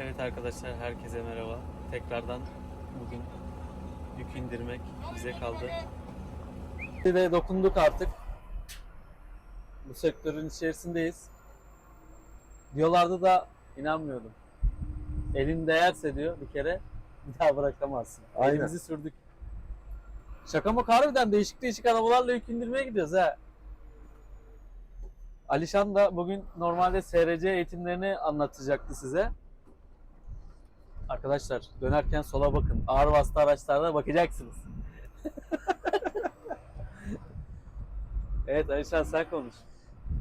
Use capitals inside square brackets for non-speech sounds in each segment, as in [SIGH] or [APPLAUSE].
Evet arkadaşlar herkese merhaba. Tekrardan bugün yük indirmek bize kaldı. Bir de dokunduk artık. Bu sektörün içerisindeyiz. Diyorlardı da inanmıyordum. Elin değerse diyor bir kere bir daha bırakamazsın. Aynen. Elimizi sürdük. Şaka mı harbiden değişik değişik arabalarla yük indirmeye gidiyoruz ha. Alişan da bugün normalde SRC eğitimlerini anlatacaktı size. Arkadaşlar dönerken sola bakın. Ağır vasıta araçlarda bakacaksınız. [LAUGHS] evet Alişan sen konuş.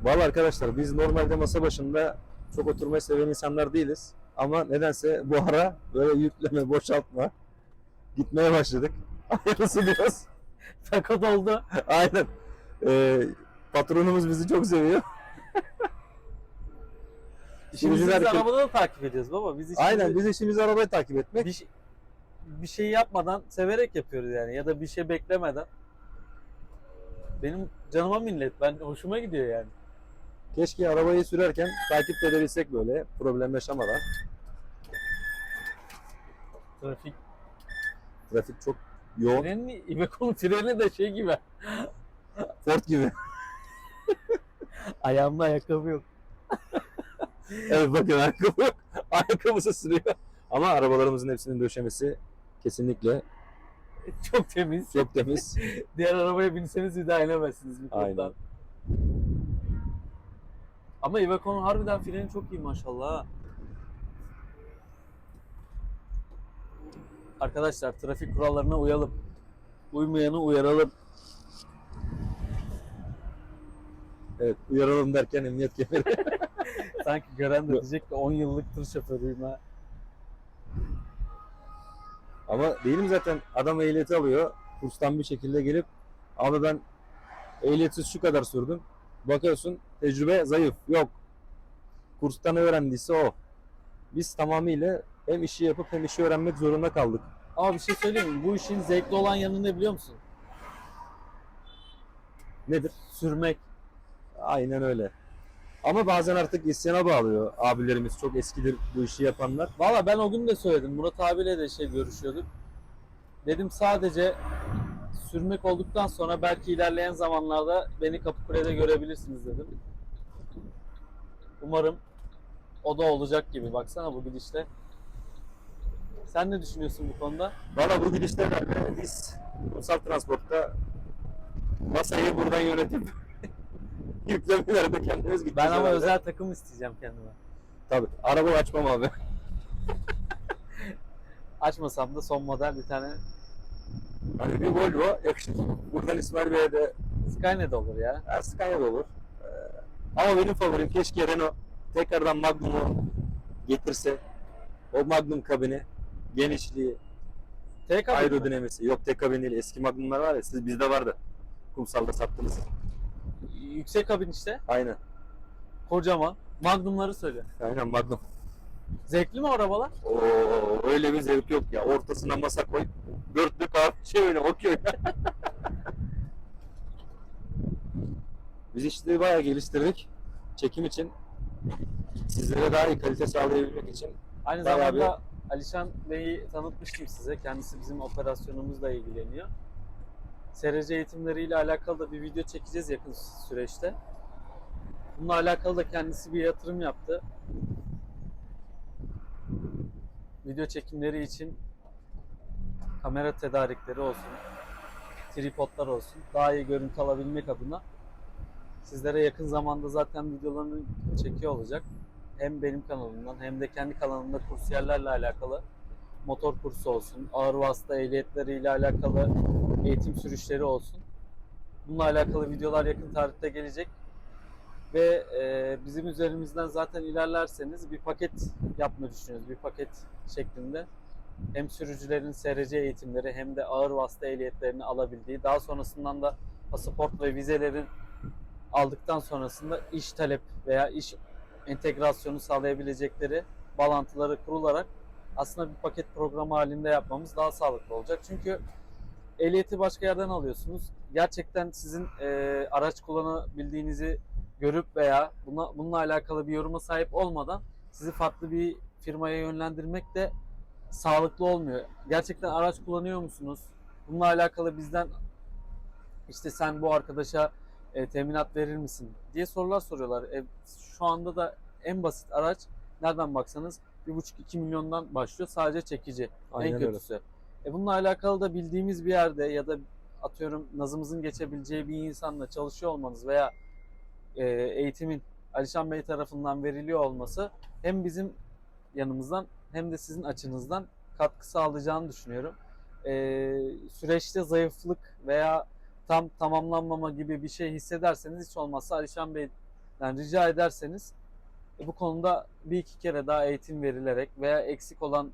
Vallahi arkadaşlar biz normalde masa başında çok oturmayı seven insanlar değiliz. Ama nedense bu ara böyle yükleme, boşaltma gitmeye başladık. [LAUGHS] Hayırlısı diyoruz. [LAUGHS] Fakat oldu. Aynen. Ee, patronumuz bizi çok seviyor. İşimizi biz Sürücüler- arabada da takip ediyoruz baba. Biz işimizi, Aynen biz işimiz arabayı takip etmek. bir, şey- bir şey yapmadan severek yapıyoruz yani ya da bir şey beklemeden. Benim canıma minnet. Ben hoşuma gidiyor yani. Keşke arabayı sürerken takip edebilsek böyle problem yaşamadan. Trafik Trafik çok yoğun. trenin İveko'nun treni de şey gibi. Ford gibi. [LAUGHS] Ayağımda ayakkabı yok. Evet bakın ayakkabı. Ayakkabısı [LAUGHS] sürüyor. Ama arabalarımızın hepsinin döşemesi kesinlikle Çok temiz. çok temiz. [LAUGHS] Diğer arabaya binseniz bir daha inemezsiniz Aynen. mikroptan. Ama Iveco'nun harbiden freni çok iyi maşallah. Arkadaşlar trafik kurallarına uyalım. Uymayanı uyaralım. Evet uyaralım derken emniyet kemeri. [LAUGHS] Sanki gören de diyecek ki 10 yıllık tır şoförüyüm ha. Ama değilim zaten adam ehliyeti alıyor. Kurstan bir şekilde gelip abi ben ehliyetsiz şu kadar sürdüm. Bakıyorsun tecrübe zayıf. Yok. Kurstan öğrendiyse o. Biz tamamıyla hem işi yapıp hem işi öğrenmek zorunda kaldık. Ama bir şey söyleyeyim mi? Bu işin zevkli olan yanı ne biliyor musun? Nedir? Sürmek. Aynen öyle. Ama bazen artık isyana bağlıyor abilerimiz. Çok eskidir bu işi yapanlar. Valla ben o gün de söyledim. Murat abiyle de şey görüşüyorduk. Dedim sadece sürmek olduktan sonra belki ilerleyen zamanlarda beni Kapıkule'de görebilirsiniz dedim. Umarım o da olacak gibi. Baksana bu gidişle. Sen ne düşünüyorsun bu konuda? Valla bu gidişlerle biz ulusal transportta masayı buradan yönetip [LAUGHS] yüklemelerde kendimiz gideceğiz. Ben ama herhalde. özel takım isteyeceğim kendime. Tabii. Araba açmam abi. [LAUGHS] Açmasam da son model bir tane Hani bir Volvo yakışır. Buradan İsmail Bey'e de Skynet olur ya. ha, Scania da olur. Ee, ama benim favorim keşke Renault tekrardan Magnum'u getirse. O Magnum kabini, genişliği, kabin mi? aerodinamisi. Yok tek kabin değil. Eski Magnum'lar var ya siz bizde vardı. Kumsalda sattınız. Yüksek kabin işte. Aynen. Kocaman. Magnumları söyle. Aynen Magnum. Zevkli mi arabalar? Oo, öyle bir zevk yok ya. Ortasına masa koy. Dörtlü kahve şey öyle okuyor. Biz işte bayağı geliştirdik. Çekim için. Sizlere daha iyi kalite sağlayabilmek için. Aynı Bayağı zamanda Alişan Bey'i tanıtmıştım size. Kendisi bizim operasyonumuzla ilgileniyor. SRC eğitimleriyle alakalı da bir video çekeceğiz yakın süreçte. Bununla alakalı da kendisi bir yatırım yaptı. Video çekimleri için kamera tedarikleri olsun, tripodlar olsun, daha iyi görüntü alabilmek adına sizlere yakın zamanda zaten videolarını çekiyor olacak hem benim kanalımdan hem de kendi kanalımda kursiyerlerle alakalı motor kursu olsun, ağır vasıta ehliyetleriyle alakalı eğitim sürüşleri olsun. Bununla alakalı videolar yakın tarihte gelecek. Ve e, bizim üzerimizden zaten ilerlerseniz bir paket yapmayı düşünüyoruz. Bir paket şeklinde. Hem sürücülerin SRC eğitimleri hem de ağır vasıta ehliyetlerini alabildiği, daha sonrasından da pasaport ve vizelerin aldıktan sonrasında iş talep veya iş entegrasyonu sağlayabilecekleri bağlantıları kurularak aslında bir paket programı halinde yapmamız daha sağlıklı olacak. Çünkü ehliyeti başka yerden alıyorsunuz. Gerçekten sizin e, araç kullanabildiğinizi görüp veya buna, bununla alakalı bir yoruma sahip olmadan sizi farklı bir firmaya yönlendirmek de sağlıklı olmuyor. Gerçekten araç kullanıyor musunuz? Bununla alakalı bizden işte sen bu arkadaşa e, teminat verir misin diye sorular soruyorlar. E, şu anda da en basit araç nereden baksanız 1,5-2 milyondan başlıyor sadece çekici Aynen en öyle. E bununla alakalı da bildiğimiz bir yerde ya da atıyorum nazımızın geçebileceği bir insanla çalışıyor olmanız veya e, eğitimin Alişan Bey tarafından veriliyor olması hem bizim yanımızdan hem de sizin açınızdan katkı sağlayacağını düşünüyorum. E, süreçte zayıflık veya tam tamamlanmama gibi bir şey hissederseniz hiç olmazsa Alişan Bey'den rica ederseniz e, bu konuda bir iki kere daha eğitim verilerek veya eksik olan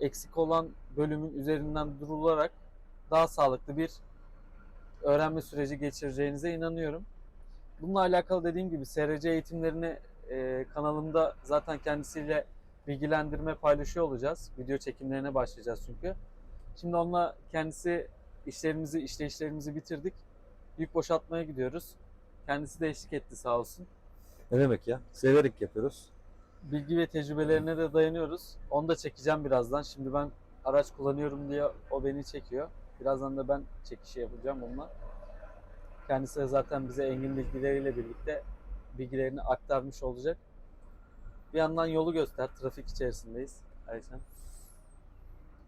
eksik olan bölümün üzerinden durularak daha sağlıklı bir öğrenme süreci geçireceğinize inanıyorum. Bununla alakalı dediğim gibi SRC eğitimlerini e, kanalımda zaten kendisiyle bilgilendirme paylaşıyor olacağız. Video çekimlerine başlayacağız çünkü. Şimdi onunla kendisi işlerimizi, işleyişlerimizi bitirdik. Yük boşaltmaya gidiyoruz. Kendisi de eşlik etti sağ olsun. Ne demek ya? Severek yapıyoruz. Bilgi ve tecrübelerine de dayanıyoruz. Onu da çekeceğim birazdan. Şimdi ben araç kullanıyorum diye o beni çekiyor. Birazdan da ben çekişi yapacağım onunla. Kendisi de zaten bize engin bilgileriyle birlikte bilgilerini aktarmış olacak. Bir yandan yolu göster. Trafik içerisindeyiz. Ayşen.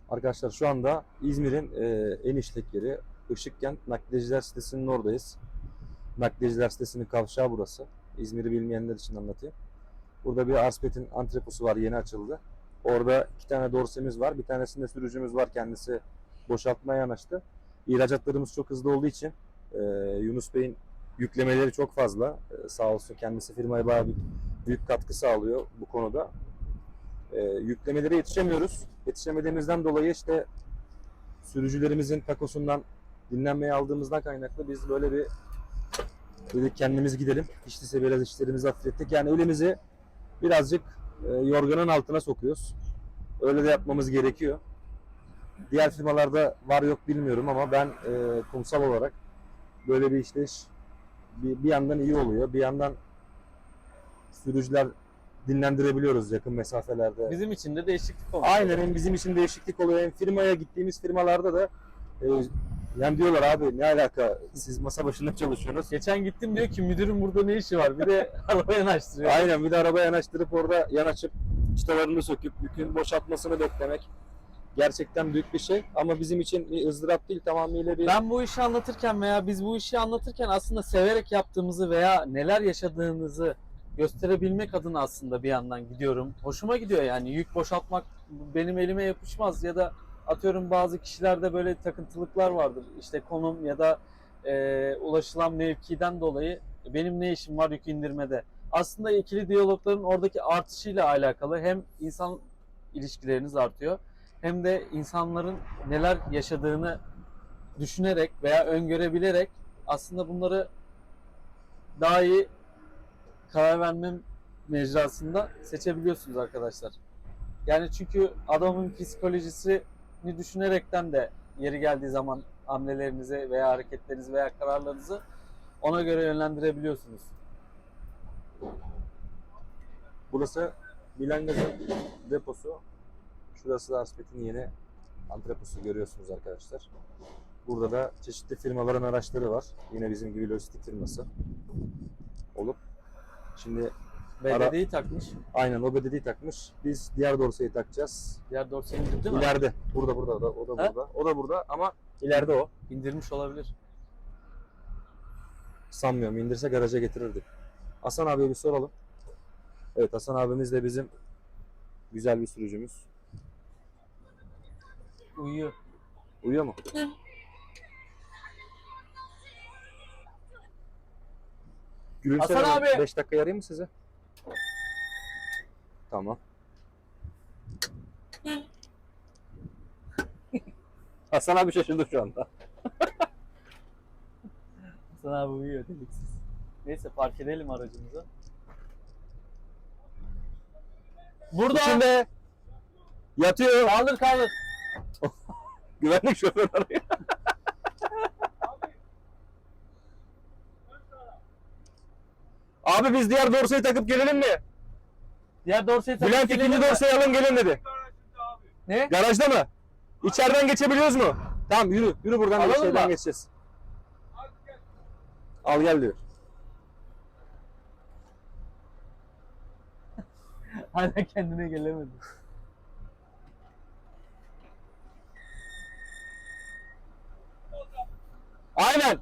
Arkadaşlar şu anda İzmir'in e, en işlek yeri Işıkkent Nakliyeciler sitesinin oradayız. Nakliyeciler sitesinin kavşağı burası. İzmir'i bilmeyenler için anlatayım. Burada bir Arspet'in antreposu var yeni açıldı. Orada iki tane dorsemiz var. Bir tanesinde sürücümüz var kendisi boşaltmaya yanaştı. İhracatlarımız çok hızlı olduğu için e, Yunus Bey'in yüklemeleri çok fazla. E, sağ olsun kendisi firmaya bayağı bir büyük katkı sağlıyor bu konuda. E, yüklemelere yetişemiyoruz. Yetişemediğimizden dolayı işte sürücülerimizin takosundan dinlenmeye aldığımızdan kaynaklı biz böyle bir dedik kendimiz gidelim. Hiç değilse biraz işlerimizi hafiflettik. Yani elimizi birazcık e, yorganın altına sokuyoruz. Öyle de yapmamız gerekiyor. Diğer firmalarda var yok bilmiyorum ama ben e, kumsal olarak böyle bir işleyiş bir, bir yandan iyi oluyor. Bir yandan sürücüler dinlendirebiliyoruz yakın mesafelerde. Bizim için de değişiklik olmuş. Aynen hem bizim için değişiklik oluyor hem firmaya gittiğimiz firmalarda da e, yani diyorlar abi ne alaka siz masa başında çalışıyorsunuz. Geçen gittim diyor ki müdürün burada ne işi var? Bir de [LAUGHS] araba yanaştırıyor. Aynen bir de araba yanaştırıp orada yanaşıp çıtalarını söküp yükün boşaltmasını beklemek gerçekten büyük bir şey ama bizim için bir ızdırap değil tamamıyla bir Ben bu işi anlatırken veya biz bu işi anlatırken aslında severek yaptığımızı veya neler yaşadığınızı gösterebilmek adına aslında bir yandan gidiyorum. Hoşuma gidiyor yani yük boşaltmak benim elime yapışmaz ya da atıyorum bazı kişilerde böyle takıntılıklar vardır. İşte konum ya da e, ulaşılan mevkiden dolayı benim ne işim var yük indirmede. Aslında ikili diyalogların oradaki artışıyla alakalı hem insan ilişkileriniz artıyor hem de insanların neler yaşadığını düşünerek veya öngörebilerek aslında bunları daha iyi karar verme mecrasında seçebiliyorsunuz arkadaşlar. Yani çünkü adamın psikolojisini düşünerekten de yeri geldiği zaman hamlelerinizi veya hareketlerinizi veya kararlarınızı ona göre yönlendirebiliyorsunuz. burası Milangaz'ın deposu. Şurası da Arspet'in yeni antreposu görüyorsunuz arkadaşlar. Burada da çeşitli firmaların araçları var. Yine bizim gibi lojistik firması olup. Şimdi BDD'yi takmış. aynen o bedeli takmış. Biz diğer dorsayı takacağız. Diğer dorseyi indirdi mi? İleride. Burada burada o da, o da Ha? burada. O da burada ama ileride o. İndirmiş olabilir. Sanmıyorum. İndirse garaja getirirdik. Hasan abiye bir soralım. Evet Hasan abimiz de bizim güzel bir sürücümüz. Uyuyor. Uyuyor mu? Gülümser Hasan abi! 5 dakika yarayayım mı size? Tamam. [LAUGHS] Hasan abi şaşırdı şu anda. [LAUGHS] Hasan abi uyuyor deliksiz. Neyse park edelim aracımızı. Burada. İçinde yatıyor. Kaldır kaldır. [LAUGHS] Güvenlik şoförü arıyor. Abi biz diğer dorsayı takıp gelelim mi? Diğer dorseyi takıp Bülent ikinci dorsayı alın gelin dedi. Ne? Garajda mı? İçeriden geçebiliyoruz mu? Tamam yürü. Yürü buradan Alalım mı? geçeceğiz. Al gel diyor. [LAUGHS] Hala kendine gelemedi. Aynen.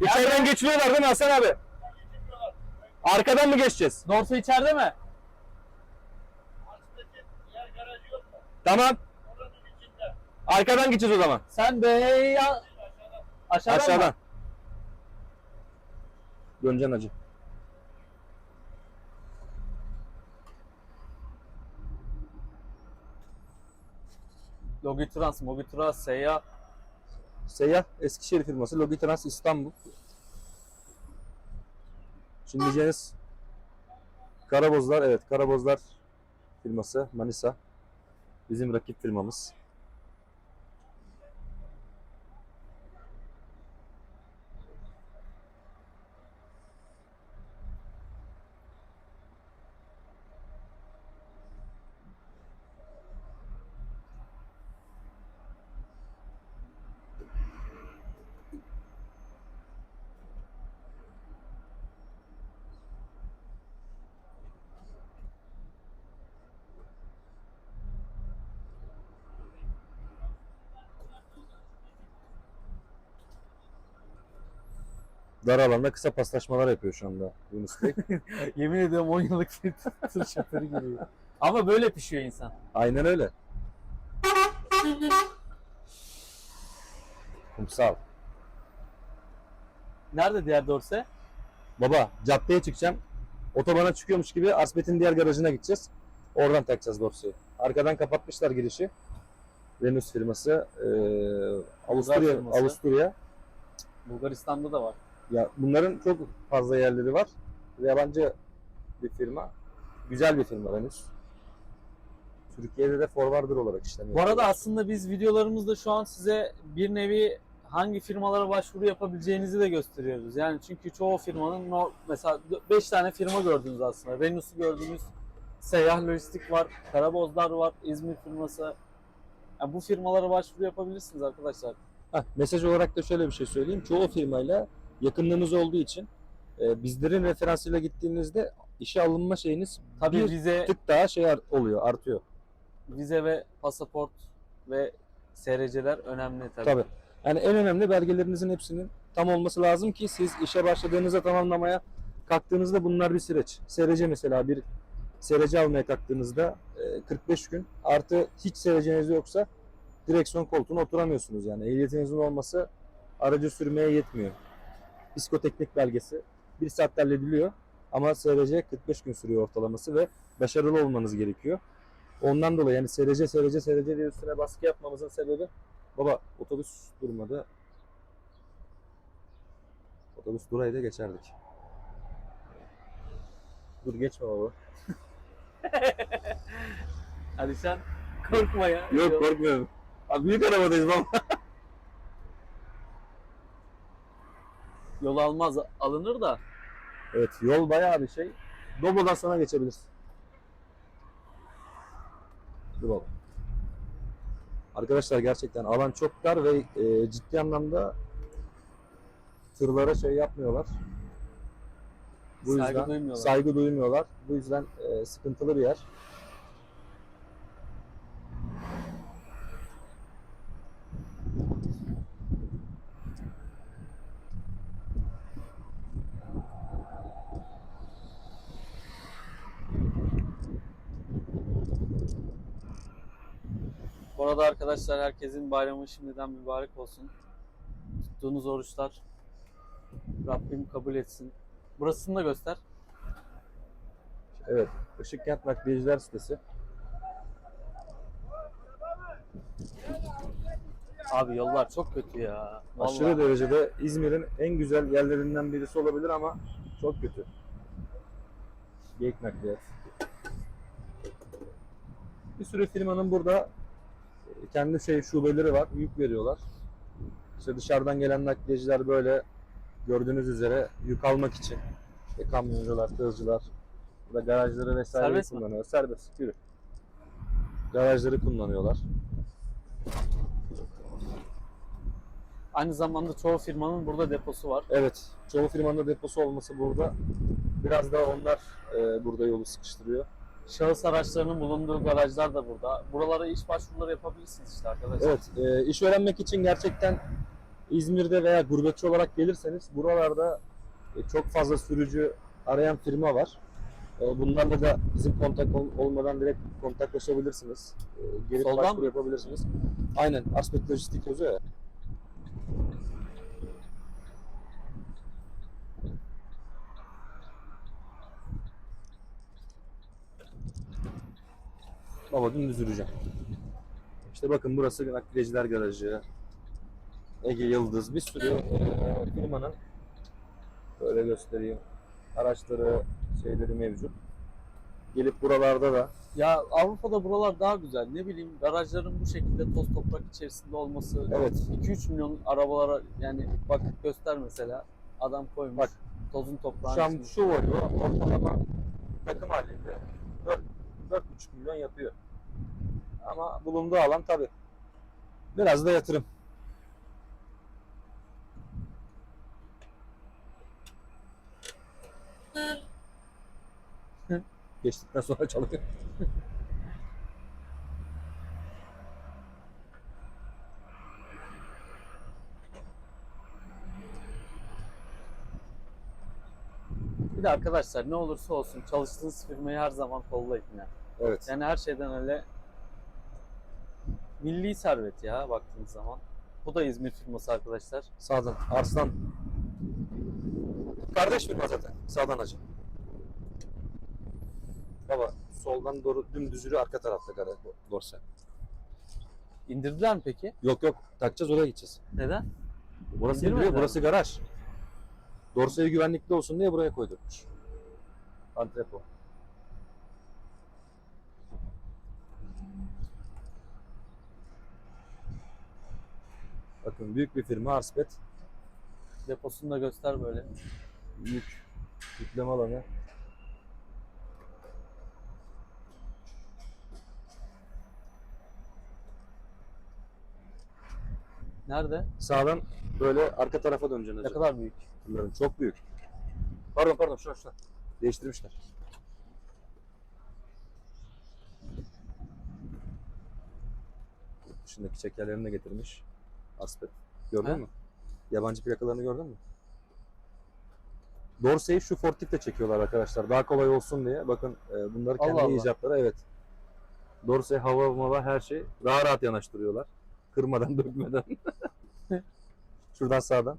İçeriden geçiliyorlar değil mi Hasan abi? Arkadan mı geçeceğiz? Dorse içeride mi? Tamam. Arkadan gideceğiz o zaman. Sen bey aşağıdan, Aşağıdan. mı? Döneceksin hacı. Logitrans, Mogitrans, Seyyah. Seyyah Eskişehir firması Logitrans İstanbul. Şimdi diyeceğiniz Karabozlar evet Karabozlar firması Manisa. Bizim rakip firmamız. Dar alanda kısa paslaşmalar yapıyor şu anda Yunus Bey. [LAUGHS] Yemin ediyorum 10 yıllık bir tır şoförü gibi. Ama böyle pişiyor insan. Aynen öyle. Kumsal. Nerede diğer dorse? Baba caddeye çıkacağım. Otobana çıkıyormuş gibi Aspet'in diğer garajına gideceğiz. Oradan takacağız dorsayı. Arkadan kapatmışlar girişi. Venus firması. Ee, Avusturya, firması. Avusturya. Bulgaristan'da da var. Ya bunların çok fazla yerleri var. Yabancı bir firma. Güzel bir firma Venus. Türkiye'de de forwarder olarak işlemiyor. Bu arada aslında biz videolarımızda şu an size bir nevi hangi firmalara başvuru yapabileceğinizi de gösteriyoruz. Yani çünkü çoğu firmanın mesela 5 tane firma gördünüz aslında. Venus'u gördünüz. Seyyah Lojistik var, Karabozlar var, İzmir firması. Yani bu firmalara başvuru yapabilirsiniz arkadaşlar. Heh, mesaj olarak da şöyle bir şey söyleyeyim. Çoğu firmayla yakınlığınız olduğu için e, bizlerin referansıyla gittiğinizde işe alınma şeyiniz Tabii bir vize, tık daha şey ar- oluyor, artıyor. vize ve pasaport ve SRC'ler önemli tabii. Tabii. Yani en önemli belgelerinizin hepsinin tam olması lazım ki siz işe başladığınızda tamamlamaya kalktığınızda bunlar bir süreç. SRC mesela bir SRC almaya kalktığınızda e, 45 gün artı hiç SRC'niz yoksa direksiyon koltuğuna oturamıyorsunuz yani. Ehliyetinizin olması aracı sürmeye yetmiyor. Psikoteknik belgesi bir saatte hallediliyor ama SRC 45 gün sürüyor ortalaması ve başarılı olmanız gerekiyor. Ondan dolayı yani SRC SRC SRC diye üstüne baskı yapmamızın sebebi Baba otobüs durmadı. Otobüs duraydı geçerdik. Dur geçme baba. [LAUGHS] Hadi sen korkma ya. Yok korkmuyorum. Abi büyük arabadayız baba. [LAUGHS] Yol almaz alınır da. Evet yol bayağı bir şey. Doblo'dan sana geçebilirsin. Dur baba. Arkadaşlar gerçekten alan çok dar ve e, ciddi anlamda tırlara şey yapmıyorlar. Bu Saygı yüzden duymuyorlar. saygı duymuyorlar. Bu yüzden e, sıkıntılı bir yer. Bu arada arkadaşlar herkesin bayramı şimdiden mübarek olsun. Tuttuğunuz oruçlar Rabbim kabul etsin. Burasını da göster. Evet. Işıkkent Nakliyeciler sitesi. Abi yollar çok kötü ya. Vallahi. Aşırı derecede İzmir'in en güzel yerlerinden birisi olabilir ama çok kötü. Geyik nakliyat. Bir sürü firmanın burada kendi şey şubeleri var, yük veriyorlar. İşte dışarıdan gelen nakliyeciler böyle gördüğünüz üzere yük almak için işte kamyoncular, tırcılar Burada garajları vesaire Serbest mi? kullanıyor. Serbest. Yürü. Garajları kullanıyorlar. Aynı zamanda çoğu firmanın burada deposu var. Evet. Çoğu firmanın da deposu olması burada. Biraz da onlar e, burada yolu sıkıştırıyor. Şahıs araçlarının bulunduğu garajlar da burada. Buralara iş başvuruları yapabilirsiniz işte arkadaşlar. Evet. e, iş öğrenmek için gerçekten İzmir'de veya gurbetçi olarak gelirseniz buralarda e, çok fazla sürücü arayan firma var. E, Bunlarla da bizim kontak ol- olmadan direkt kontaklaşabilirsiniz. E, Gelip Soldan başvuru mı? yapabilirsiniz. Aynen. Aspect Lojistik yazıyor ya. Baba dümdüz yürüyeceğim. İşte bakın burası nakliyeciler garajı. Ege Yıldız bir sürü eee, firmanın böyle göstereyim. Araçları, şeyleri mevcut. Gelip buralarda da Ya Avrupa'da buralar daha güzel. Ne bileyim garajların bu şekilde toz toprak içerisinde olması. Evet. 2-3 milyon arabalara yani bak göster mesela. Adam koymuş. Bak. Tozun toprağın şu an şu Volvo ortalama takım halinde 4, 4,5 milyon yapıyor. Ama bulunduğu alan tabi. Biraz da yatırım. Geçtikten sonra çalıyor. Bir de arkadaşlar ne olursa olsun çalıştığınız firmayı her zaman kollayın ya. Evet. Yani her şeyden öyle milli servet ya baktığınız zaman. Bu da İzmir firması arkadaşlar. Sağdan. Arslan. Kardeş firma zaten. Sağdan hacı. Baba soldan doğru dümdüz yürü arka tarafta garaj dorsa. İndirdiler mi peki? Yok yok takacağız oraya gideceğiz. Neden? Burası İndirmediler indiriyor, burası garaj. Dorsaya güvenlikli olsun diye buraya koydurmuş. Antrepo. Bakın büyük bir firma Arspet. Deposunu da göster böyle. Yük. Yükleme alanı. Nerede? Sağdan böyle arka tarafa döneceksin Ne kadar büyük. Tırların çok büyük. Pardon pardon şuna şuna. Değiştirmişler. Dışındaki çekerlerini de getirmiş. Aspet. Gördün He? mü? Yabancı plakalarını gördün mü? Dorsey'i şu forklift'le çekiyorlar arkadaşlar. Daha kolay olsun diye. Bakın e, bunları kendi Allah Allah. icatları. Evet. Dorsey hava mava her şey. Daha rahat yanaştırıyorlar. Kırmadan [LAUGHS] dökmeden. [LAUGHS] Şuradan sağdan.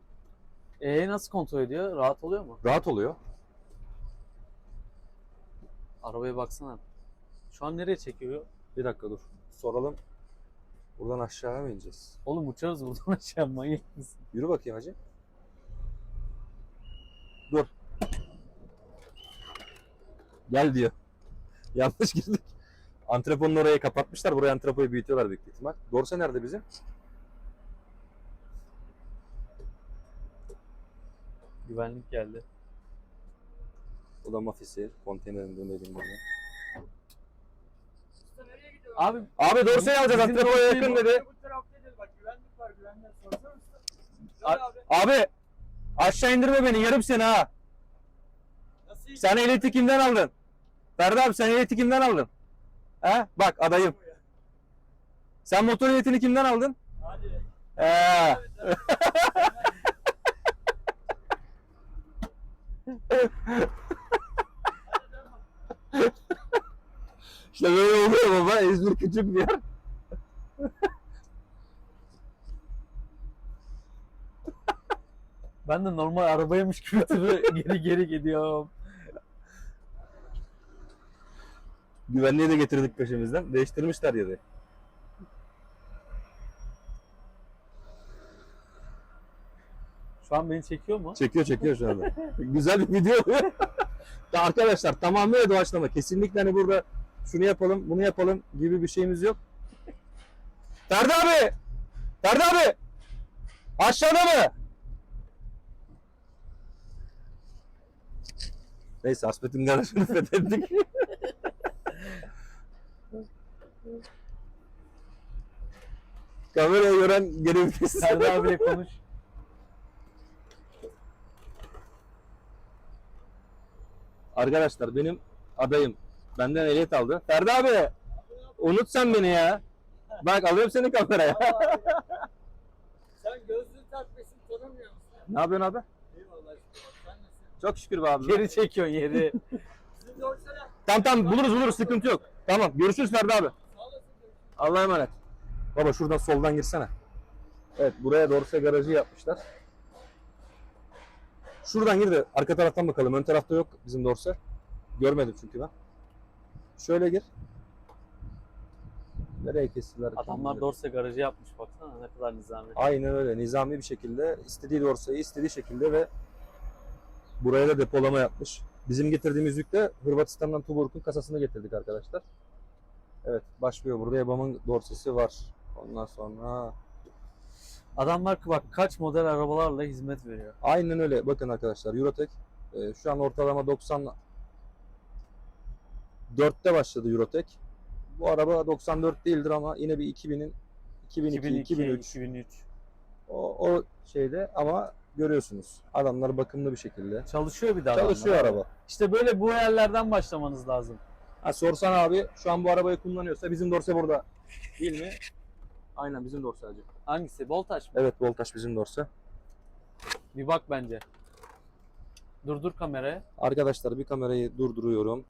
Ee nasıl kontrol ediyor? Rahat oluyor mu? Rahat oluyor. Arabaya baksana. Şu an nereye çekiyor? Bir dakika dur. Soralım. Buradan aşağıya mı ineceğiz? Oğlum uçarız buradan [LAUGHS] aşağı manyak mısın? Yürü bakayım hacı. Dur. Gel diyor. [LAUGHS] Yanlış girdik. Antreponun orayı kapatmışlar. Buraya antrepoyu büyütüyorlar büyük ihtimal. Dorsa nerede bizim? Güvenlik geldi. O da mafisi. Konteynerin döneyim burada. Abi Abi Dorsa'yı alacağız. Bizim Antrepoya Dorsa'yı yakın bu- dedi. Bu tarafta değil bak güvenlik var güvenlik sorsana usta. Abi- abi Abi aşağı indirme beni. Yarım seni ha. nasıl Sen ehliyeti kimden aldın? Ferdi abi sen ehliyeti kimden aldın? He? Bak adayım. bu ya? Sen motor ehliyetini kimden aldın? Hadi. He. İşte böyle oluyor baba. İzmir küçük bir yer. ben de normal arabaymış gibi [LAUGHS] tırı geri geri gidiyorum. Güvenliği de getirdik peşimizden. Değiştirmişler yeri. Şu an beni çekiyor mu? Çekiyor çekiyor şu anda. Güzel bir video oluyor. [LAUGHS] Ya arkadaşlar tamamıyla doğaçlama. Kesinlikle hani burada şunu yapalım, bunu yapalım gibi bir şeyimiz yok. Ferdi abi! Ferdi abi! Aşağıda mı? Neyse Hasbet'in garajını [LAUGHS] fethettik. Kamerayı gören geri vites. Ferdi abiyle konuş. Arkadaşlar benim adayım. Benden ehliyet aldı. Ferdi abi unut sen beni ya. Bak alıyorum seni kameraya. [LAUGHS] Sen gözlüğü takmışsın tanımıyor musun? ne yapıyorsun abi? Eyvallah. Sen nasılsın? Çok şükür be abi. Geri çekiyorsun yeri. [LAUGHS] Tamam tamam buluruz buluruz sıkıntı yok. Tamam görüşürüz Ferdi abi. Allah'a emanet. Baba şuradan soldan girsene. Evet buraya Dorse garajı yapmışlar. Şuradan gir de arka taraftan bakalım. Ön tarafta yok bizim Dorse. Görmedim çünkü ben. Şöyle gir. Nereye kestiler? Adamlar. Dorse garajı yapmış baksana ne kadar nizami. Aynen öyle. Nizami bir şekilde istediği Dorse'yi istediği şekilde ve buraya da depolama yapmış. Bizim getirdiğimiz yükle Hırvatistan'dan Tuborg'un kasasını getirdik arkadaşlar. Evet başlıyor. Burada EBAM'ın dorsesi var. Ondan sonra Adamlar bak kaç model arabalarla hizmet veriyor. aynen öyle. Bakın arkadaşlar Eurotek e, şu an ortalama 90 4'te başladı Eurotek. Bu araba 94 değildir ama yine bir 2000'in 2002, 2002, 2003 2003. o, o şeyde ama görüyorsunuz adamlar bakımlı bir şekilde Çalışıyor bir daha. adamlar. çalışıyor araba. İşte böyle bu yerlerden başlamanız lazım. Ha, sorsan abi şu an bu arabayı kullanıyorsa bizim dorse burada değil mi? Aynen bizim dorse hacı. Hangisi? Voltaş mı? Evet voltaj bizim dorse. Bir bak bence. Durdur kamerayı. Arkadaşlar bir kamerayı durduruyorum.